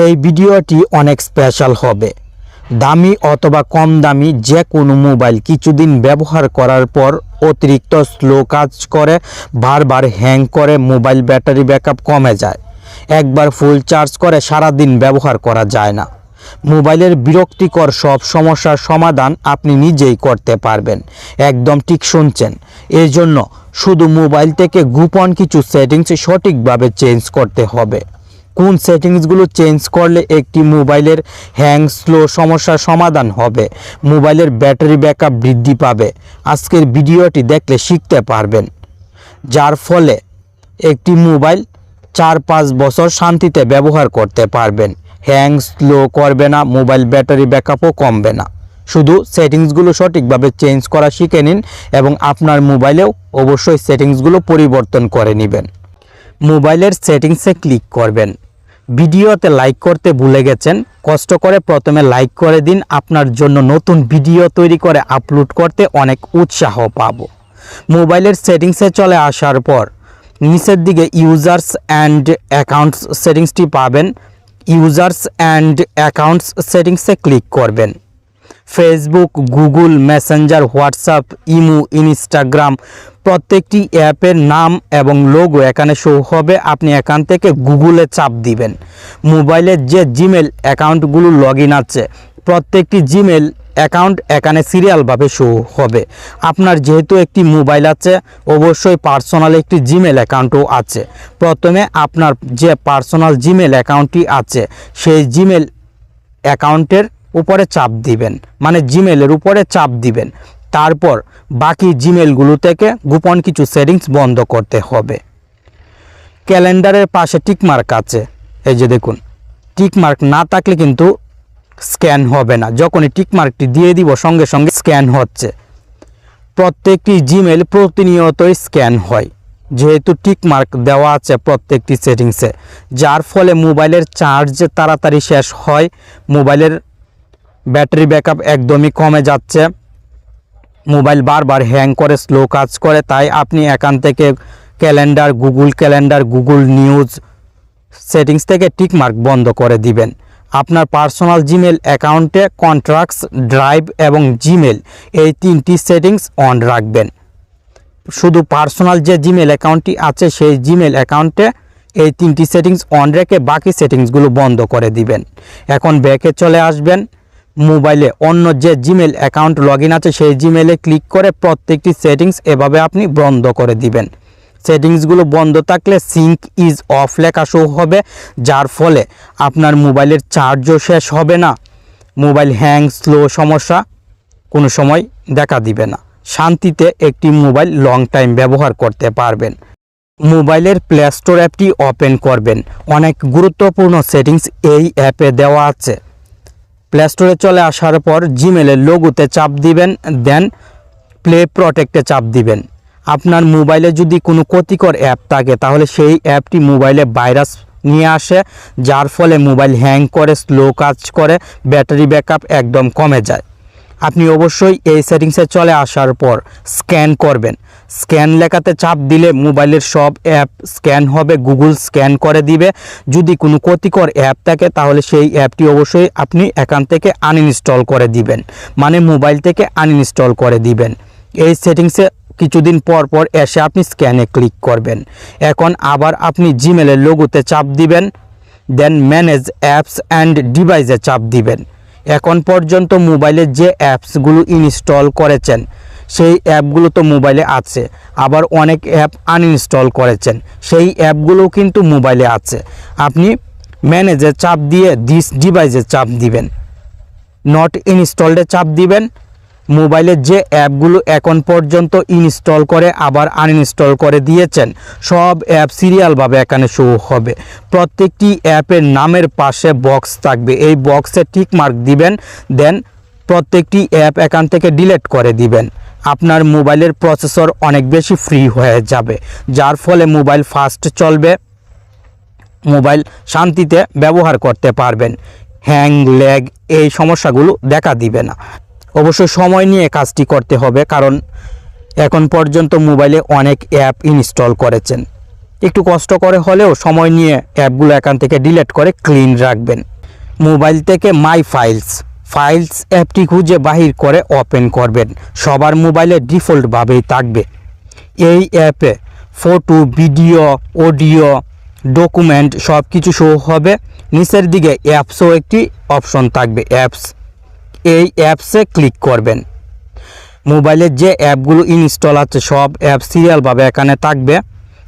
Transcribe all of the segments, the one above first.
এই ভিডিওটি অনেক স্পেশাল হবে। দামি অথবা কম দামি যে কোনো মোবাইল কিছুদিন ব্যবহার করার পর অতিরিক্ত স্লো কাজ করে, বারবার হ্যাং করে, মোবাইল ব্যাটারি ব্যাকআপ কমে যায়। একবার ফুল চার্জ করে সারা দিন ব্যবহার করা যায় না। মোবাইলের বিরক্তিকর সব সমস্যার সমাধান আপনি নিজেই করতে পারবেন। একদম ঠিক শুনছেন। এর জন্য শুধু মোবাইল থেকে গোপন কিছু সেটিংস সঠিকভাবে চেঞ্জ করতে হবে। কোন সেটিংসগুলো চেঞ্জ করলে একটি মোবাইলের হ্যাং স্লো সমস্যার সমাধান হবে? মোবাইলের ব্যাটারি ব্যাকআপ বৃদ্ধি পাবে। আজকের ভিডিওটি দেখলে শিখতে পারবেন। যার ফলে একটি মোবাইল চার পাঁচ বছর শান্তিতে ব্যবহার করতে পারবেন। হ্যাং স্লো করবে না, মোবাইল ব্যাটারি ব্যাকআপও কমবে না। শুধু সেটিংসগুলো সঠিকভাবে চেঞ্জ করা শিখে নিন এবং আপনার মোবাইলেও অবশ্যই সেটিংসগুলো পরিবর্তন করে নেবেন। মোবাইলের সেটিংসে ক্লিক করবেন। ভিডিওতে লাইক করতে ভুলে গেছেন, কষ্ট করে প্রথমে লাইক করে দিন, আপনার জন্য নতুন ভিডিও তৈরি করে আপলোড করতে অনেক উৎসাহ পাব। মোবাইলের সেটিংসে চলে আসার পর নিচের দিকে ইউজার্স অ্যান্ড অ্যাকাউন্টস সেটিংসটি পাবেন। ইউজার্স অ্যান্ড অ্যাকাউন্টস সেটিংসে ক্লিক করবেন। Facebook Google Messenger WhatsApp imo Instagram প্রত্যেকটি অ্যাপের নাম এবং লোগো এখানে শো হবে। আপনি এখান থেকে গুগলে চাপ দিবেন। মোবাইলের যে জিমেল অ্যাকাউন্টগুলো লগ ইন আছে, প্রত্যেকটি জিমেল অ্যাকাউন্ট এখানে সিরিয়ালভাবে শো হবে। আপনার যেহেতু একটি মোবাইল আছে, অবশ্যই পার্সোনাল একটি জিমেল অ্যাকাউন্টও আছে। প্রথমে আপনার যে পার্সোনাল জিমেল অ্যাকাউন্টটি আছে, সেই জিমেল অ্যাকাউন্টের উপরে চাপ দিবেন মানে জিমেলের উপরে চাপ দিবেন। তারপর বাকি জিমেলগুলো থেকে গোপন কিছু সেটিংস বন্ধ করতে হবে। ক্যালেন্ডারের পাশে টিকমার্ক আছে। এই যে দেখুন টিকমার্ক না থাকলে কিন্তু স্ক্যান হবে না। যখনই টিকমার্কটি দিয়ে দিব, সঙ্গে সঙ্গে স্ক্যান হচ্ছে। প্রত্যেকটি জিমেল প্রতিনিয়তই স্ক্যান হয়। যেহেতু টিকমার্ক দেওয়া আছে প্রত্যেকটি সেটিংসে যার ফলে মোবাইলের চার্জ তাড়াতাড়ি শেষ হয়, মোবাইলের ব্যাটারি ব্যাকআপ একদমই কমে যাচ্ছে। মোবাইল বারবার হ্যাং করে, স্লো কাজ করে, তাই আপনি এখান থেকে calendar, Google calendar, Google news settings থেকে টিকমার্ক বন্ধ করে দিবেন। আপনার পার্সোনাল জিমেল অ্যাকাউন্টে কন্ট্রাক্টস, ড্রাইভ এবং জিমেল এই তিনটি সেটিংস অন রাখবেন। শুধু পার্সোনাল যে জিমেল অ্যাকাউন্টটি আছে, সেই জিমেল অ্যাকাউন্টে এই তিনটি সেটিংস অন রেখে বাকি সেটিংসগুলো বন্ধ করে দিবেন। এখন ব্যাকে চলে আসবেন। মোবাইলে অন্য যে জিমেল অ্যাকাউন্ট লগ আছে, সেই জিমেলে ক্লিক করে প্রত্যেকটি সেটিংস এভাবে আপনি বন্ধ করে দিবেন। সেটিংসগুলো বন্ধ থাকলে সিঙ্ক ইজ অফ লেখা শো হবে, যার ফলে আপনার মোবাইলের চার্জও শেষ হবে না। মোবাইল হ্যাং, স্লো সমস্যা কোনো সময় দেখা দিবে না। শান্তিতে একটি মোবাইল লং টাইম ব্যবহার করতে পারবেন। মোবাইলের প্লে স্টোর অ্যাপটি ওপেন করবেন। অনেক গুরুত্বপূর্ণ সেটিংস এই অ্যাপে দেওয়া আছে। প্লে স্টোরে চলে আসার পর জিমেলের লোগোতে চাপ দিবেন দেন প্লে প্রটেক্টে চাপ দিবেন। আপনার মোবাইলে যদি কোনো ক্ষতিকর অ্যাপ থাকে, তাহলে সেই অ্যাপটি মোবাইলে ভাইরাস নিয়ে আসে, যার ফলে মোবাইল হ্যাং করে স্লো কাজ করে ব্যাটারি ব্যাকআপ একদম কমে যায়। আপনি অবশ্যই এই সেটিংসে চলে আসার পর স্ক্যান করবেন। স্ক্যান লেখাতে চাপ দিলে মোবাইলের সব অ্যাপ স্ক্যান হবে, গুগল স্ক্যান করে দিবে। যদি কোনো ক্ষতিকর অ্যাপ থাকে, তাহলে সেই অ্যাপটি অবশ্যই আপনি এখান থেকে আনইনস্টল করে দিবেন। মানে মোবাইল থেকে আনইনস্টল করে দিবেন। এই সেটিংসে কিছুদিন পর পর এসে আপনি স্ক্যানে ক্লিক করবেন। এখন আবার আপনি জিমেলের লোগোতে চাপ দিবেন দেন ম্যানেজ অ্যাপস অ্যান্ড ডিভাইসে চাপ দিবেন। এখন পর্যন্ত মোবাইলের যে অ্যাপসগুলো ইনস্টল করেছেন, সেই অ্যাপগুলো তো মোবাইলে আছে। আবার অনেক অ্যাপ আনইনস্টল করেছেন, সেই অ্যাপগুলোও কিন্তু মোবাইলে আছে। আপনি ম্যানেজে চাপ দিয়ে দিস ডিভাইসে চাপ দিবেন। নট ইনস্টলডে চাপ দিবেন মোবাইলের যে অ্যাপগুলো এখন পর্যন্ত ইনস্টল করে, আবার আনইনস্টল করে দিয়েছেন, সব অ্যাপ সিরিয়ালভাবে এখানে শো হবে। প্রত্যেকটি অ্যাপের নামের পাশে বক্স থাকবে। এই বক্সে টিক মার্ক দিবেন দেন প্রত্যেকটি অ্যাপ এখান থেকে ডিলিট করে দিবেন। আপনার মোবাইলের প্রসেসর অনেক বেশি ফ্রি হয়ে যাবে, যার ফলে মোবাইল ফাস্ট চলবে, মোবাইল শান্তিতে ব্যবহার করতে পারবেন। হ্যাং ল্যাগ এই সমস্যাগুলো দেখা দিবে না। অবশ্য সময় নিয়ে কাজটি করতে হবে, কারণ এখন পর্যন্ত মোবাইলে অনেক অ্যাপ ইনস্টল করেছেন। একটু কষ্ট করে হলেও সময় নিয়ে অ্যাপগুলো এখান থেকে ডিলেট করে ক্লিন রাখবেন। মোবাইল থেকে মাই ফাইলস ফাইলস অ্যাপটি খুঁজে বাহির করে ওপেন করবেন। সবার মোবাইলে ডিফল্টভাবেই থাকবে। এই অ্যাপে ফটো, ভিডিও, অডিও, ডকুমেন্ট সব কিছু শো হবে। নিচের দিকে অ্যাপসও একটি অপশন থাকবে, অ্যাপস। এই অ্যাপসে ক্লিক করবেন। মোবাইলের যে অ্যাপগুলো ইনস্টল আছে, সব অ্যাপ সিরিয়ালভাবে এখানে থাকবে।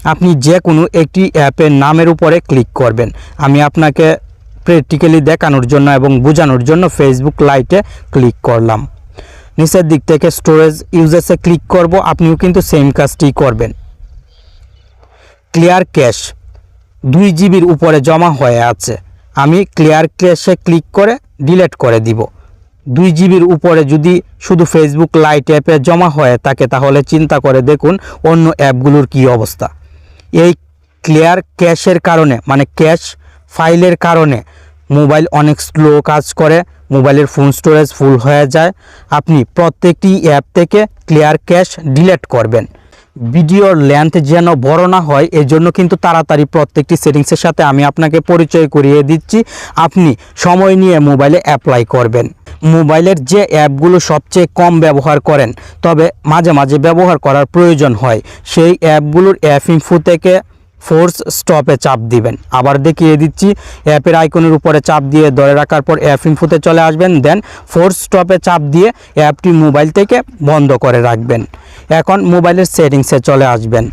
আপনি যে কোনো একটি অ্যাপের নামের উপরে ক্লিক করবেন। আমি আপনাকে প্র্যাকটিক্যালি দেখানোর জন্য এবং বোঝানোর জন্য ফেসবুক লাইটে ক্লিক করলাম। নিচের দিক থেকে স্টোরেজ ইউজেসে ক্লিক করব। আপনিও কিন্তু সেম কাজটি করবেন। ক্লিয়ার ক্যাশ দুই জিবির উপরে জমা হয়ে আছে। আমি ক্লিয়ার ক্যাশে ক্লিক করে ডিলিট করে দিব। দুই জিবির উপরে যদি শুধু ফেসবুক লাইট অ্যাপে জমা হয়ে থাকে, তাহলে চিন্তা করে দেখুন অন্য অ্যাপগুলোর কি অবস্থা। এই ক্লিয়ার ক্যাশের কারণে মানে ক্যাশ ফাইলের কারণে মোবাইল অনেক স্লো কাজ করে মোবাইলের ফোন স্টোরেজ ফুল হয়ে যায়। আপনি প্রত্যেকটি অ্যাপ থেকে ক্লিয়ার ক্যাশ ডিলেট করবেন। ভিডিওর লেন্থ যেন বড় না হয় এই জন্য কিন্তু তাড়াতাড়ি প্রত্যেকটি সেটিংসের সাথে আমি আপনাকে পরিচয় করিয়ে দিচ্ছি। আপনি সময় নিয়ে মোবাইলে অ্যাপ্লাই করবেন। মোবাইলের যে অ্যাপগুলো সবচেয়ে কম ব্যবহার করেন, তবে মাঝে মাঝে ব্যবহার করার প্রয়োজন হয়। সেই অ্যাপগুলোর অ্যাপ ইনফো থেকে ফোর্স স্টপে চাপ দিবেন। আবার দেখিয়ে দিচ্ছি, অ্যাপের আইকনের উপরে চাপ দিয়ে ধরে রাখার পর অ্যাপ ইনফোতে চলে আসবেন দেন ফোর্স স্টপে চাপ দিয়ে অ্যাপটি মোবাইল থেকে বন্ধ করে রাখবেন। এখন মোবাইলের সেটিংসে চলে আসবেন।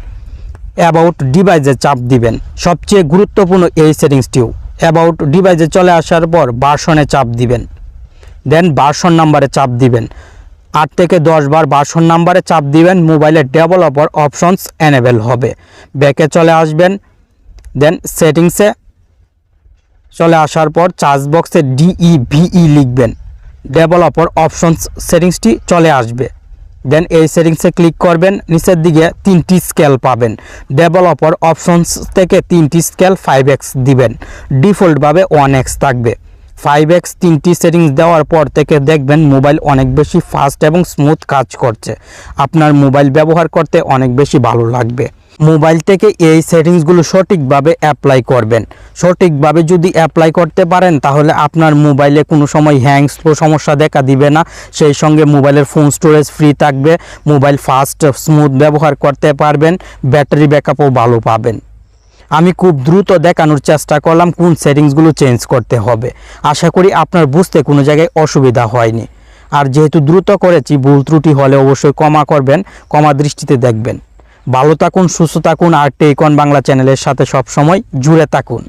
অ্যাবাউট ডিভাইসে চাপ দিবেন। সবচেয়ে গুরুত্বপূর্ণ এই সেটিংসটিও অ্যাবাউট ডিভাইসে চলে আসার পর বাসনে চাপ দিবেন। দেন বাসন নাম্বারে চাপ দিবেন। আট থেকে দশ বার বাসন নাম্বারে চাপ দিবেন, মোবাইলের ডেভেলপার অপশনস এনেবেল হবে। ব্যাকে চলে আসবেন, দেন সেটিংসে চলে আসার পর চার্জ বক্সে ডিই ভিই লিখবেন। ডেভেলপার অপশনস সেটিংসটি চলে আসবে। দেন এই সেটিংসে ক্লিক করবেন, নিচের দিকে তিনটি স্কেল পাবেন। ডেভেলপার অপশনস থেকে তিনটি স্কেল ফাইভ এক্স দিবেন। ডিফল্টভাবে ওয়ান এক্স থাকবে। ফাইভ এক্স তিনটি সেটিংস দেওয়ার পর থেকে দেখবেন মোবাইল অনেক বেশি ফাস্ট এবং স্মুথ কাজ করছে। আপনার মোবাইল ব্যবহার করতে অনেক বেশি ভালো লাগবে। মোবাইল থেকে এই সেটিংসগুলো সঠিকভাবে অ্যাপ্লাই করবেন। সঠিকভাবে যদি অ্যাপ্লাই করতে পারেন, তাহলে আপনার মোবাইলে কোনো সময় হ্যাং স্লো সমস্যা দেখা দিবে না। সেই সঙ্গে মোবাইলের ফোন স্টোরেজ ফ্রি থাকবে। মোবাইল ফাস্ট স্মুথ ব্যবহার করতে পারবেন। ব্যাটারি ব্যাকআপও ভালো পাবেন। আমি খুব দ্রুত দেখানোর চেষ্টা করলাম কোন সেটিংসগুলো চেঞ্জ করতে হবে। আশা করি আপনার বুঝতে কোনো জায়গায় অসুবিধা হয়নি। আর যেহেতু দ্রুত করেছি, ভুল ত্রুটি হলে অবশ্যই কমা করবেন কমা দৃষ্টিতে দেখবেন। ভালো থাকুন, সুস্থ থাকুন, আর টেকন বাংলা চ্যানেলের সাথে সবসময় জুড়ে থাকুন।